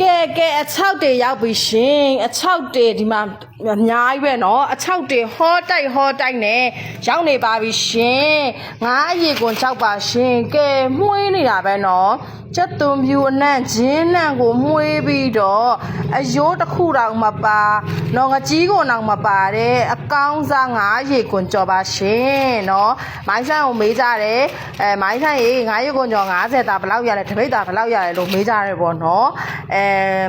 ကဲကဲအချောက်တွေရောက်ပြီရှင်အချောက်တွေဒီမှာအများကြီးပဲเนาะအချောက်တွေဟောတိုက်ဟောတိုက်နဲ့ရောက်နေပါပြီရှင်ငါအရေကွန်ချောက်ပါရှင်ကဲမှုေးနေတာပဲเนาะကျက်သွန်ဖြူအနံ့ဂျင်းနံ့ကိုမှုေးပြီးတော့အယိုးတစ်ခုတောင်မပါเนาะငကြီးကိုတောင်မပါတဲ့အကောင်းစားငါအရေကွန်ကြော်ပါရှင်เนาะမိုင်းဆန်းကိုမေးကြတယ်အဲမိုင်းဆန်းရေငါရေကွန်ကြော်90တာဘယ်လောက်ရလဲတပိတ်တာဘယ်လောက်ရလဲလို့မေးကြတယ်ပေါ့เนาะအဲ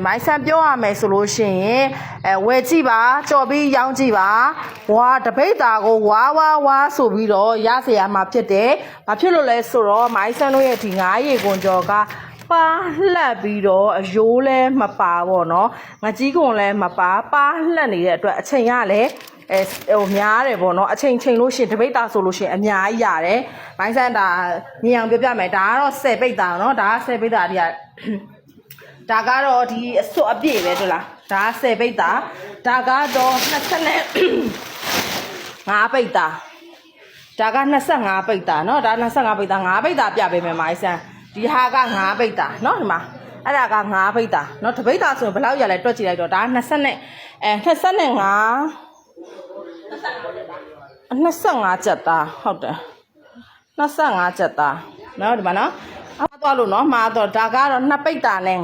မိုင်းဆန်ပြောရမယ်ဆိုလို့ရှိရင်အဲဝယ်ကြည့်ပါကြော်ပြီးရောင်းကြည့်ပါဝါတပိတ်တာကိုဝါဝါဝါဆိုပြီးတော့ရစရာမှာဖြစ်တယ်။ဘာဖြစ်လို့လဲဆိုတော့မိုင်းဆန်တို့ရဲ့ဒီငားရေကွန်ကြော်ကပါလှက်ပြီးတော့အယိုးလည်းမပါပေါ့နော်ငကြီးကွန်လည်းမပါပါလှက်နေတဲ့အတွက်အချိန်ရလည်းအဲဟိုများတယ်ပေါ့နော်အချိန်ချိန်လို့ရှင်တပိတ်တာဆိုလို့ရှင်အများကြီးရတယ်မိုင်းဆန်တာမြင်အောင်ပြပြမယ်ဒါကတော့10ပိတ်တာနော်ဒါက10ပိတ်တာတည်းက ဒါကတော့ဒီအစွတ်အပြည့်ပဲတို့လားဒါက10ပိတ်တာဒါကတော့20နဲ့5ပိတ်တာဒါက25ပိတ်တာเนาะဒါ25ပိတ်တာ5ပိတ်တာပြပေးမယ်မိုင်းဆန်ဒီဟာက5ပိတ်တာเนาะဒီမှာအဲ့ဒါက5ပိတ်တာเนาะတပိတ်တာဆိုရင်ဘယ်လောက်ရလဲတွက်ကြည့်လိုက်တော့ဒါ20နဲ့အဲ25 25ကျပ်သားဟုတ်တယ်25ကျပ်သားနော်ဒီမှာနော်အ သွားလို့နော်မှာတော့ဒါကတော့2ပိတ်တာနဲ့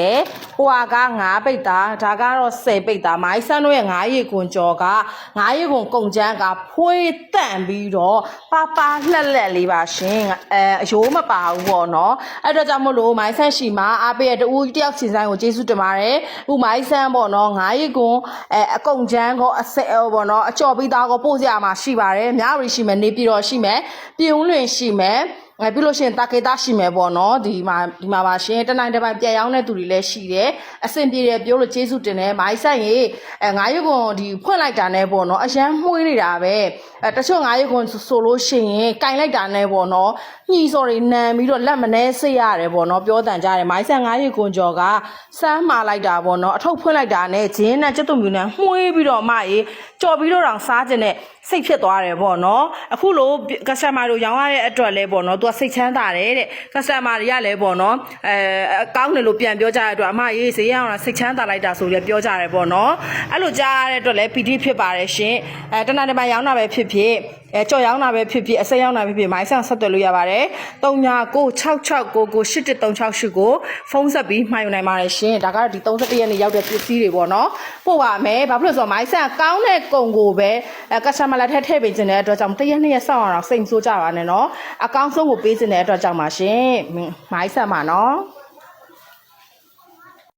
50ဟိုက9ပိတ်တာဒါကတော့10ပိတ်တာမိုင်းဆန်းတို့ရဲ့9ရေကွန်ကြော်က9ရေကွန်ကုန်ချမ်းကဖွေးတန့်ပြီးတော့ပါပါလှက်လက်လေးပါရှင်အဲအယိုးမပါဘူးပေါ့နော်အဲ့တော့ကြောင့်မို့လို့မိုင်းဆန်းရှိမှာအားပေးရတူတယောက်စီဆိုင်ကိုကျေးဇူးတင်ပါတယ်ဥမိုင်းဆန်းပေါ့နော်9ရေကွန်အဲအကုန်ချမ်းကောအဆက်ပေါ့နော်အကြော်ပြီးသားကောပို့စရာမှာရှိပါတယ်အများကြီးရှိမယ်နေပြည်တော်ရှိမယ်ပြည်ဦးလွင်ရှိမယ် အဲပြီးလို့ရှိရင်တာကေတာရှိမယ်ပေါ့နော်ဒီမှာဒီမှာပါရှင်တနိုင်တစ်ပိုင်းပြန်ရောင်းတဲ့သူတွေလည်းရှိတယ်အဆင်ပြေတယ်ပြောလို့ကျေးဇူးတင်တယ်မိုင်းဆိုင်ရေအဲငါးရုပ်ကွန်ဒီဖွင့်လိုက်တာနဲ့ပေါ့နော်အရန်မှုေးနေတာပဲ အဲတချို့ငါးရုပ်ကွန်ဆိုလို့ရှိရင်ကင်လိုက်တာနဲ့ပေါ့နော်ညှီစော်တွေနန်ပြီးတော့လက်မနှဲစိတ်ရတယ်ပေါ့နော်ပြောတန်ကြတယ်မိုင်းဆိုင်ငါးရုပ်ကွန်ကျော်ကစမ်းမာလိုက်တာပေါ့နော်အထုပ်ဖွင့်လိုက်တာနဲ့ဂျင်းနဲ့ကျက်သွမြူနဲ့မှုေးပြီးတော့မှရေကြော်ပြီးတော့တောင်စားခြင်းနဲ့စိတ်ဖြစ်သွားတယ်ပေါ့နော်အခုလိုကစတမာတို့ရောင်းရတဲ့အတွက်လဲပေါ့နော်သူကစိတ်ချမ်းသာတယ်တဲ့ကစတမာတွေကလည်းပေါ့နော်အဲအကောင်းတယ်လို့ပြန်ပြောကြတဲ့အတွက်အမရေးဈေးရအောင်လားစိတ်ချမ်းသာလိုက်တာဆိုပြီးပြောကြတယ်ပေါ့နော်အဲ့လိုကြားရတဲ့အတွက်လဲပီတိဖြစ်ပါတယ်ရှင်အဲတနင်္လာနေ့ရောင်းတာပဲဖြစ်ဖြစ်အဲကြော်ရောင်းတာပဲဖြစ်ဖြစ်အစိမ်းရောင်းတာပဲဖြစ်ဖြစ်မိုင်းဆောင်ဆက်သွယ်လို့ရပါတယ်3996698136ကိုဖုန်းဆက်ပြီးမှာယူနိုင်ပါတယ်ရှင်ဒါကတော့ဒီ31ရက်နေ့ရောက်တဲ့ပစ္စည်းတွေပေါ့နော်ပို့ပါမယ်ဘာဖြစ်လို့လဲဆိုတော့မိုင်းဆန်ကောင်းတဲ့ကုံကိုပဲအဲကစတမာလက်ထက်ထည့်ပေးခြင်းတဲ့အတွက်ကြောင့်တစ်ရက်နှစ်ရက်စောင့်အောင်စိတ်မဆိုးကြပါနဲ့နော်အကောင်းဆုံးကိုပေးခြင်းတဲ့အတွက်ကြောင့်ပါရှင်မိုင်းဆန်ပါနော်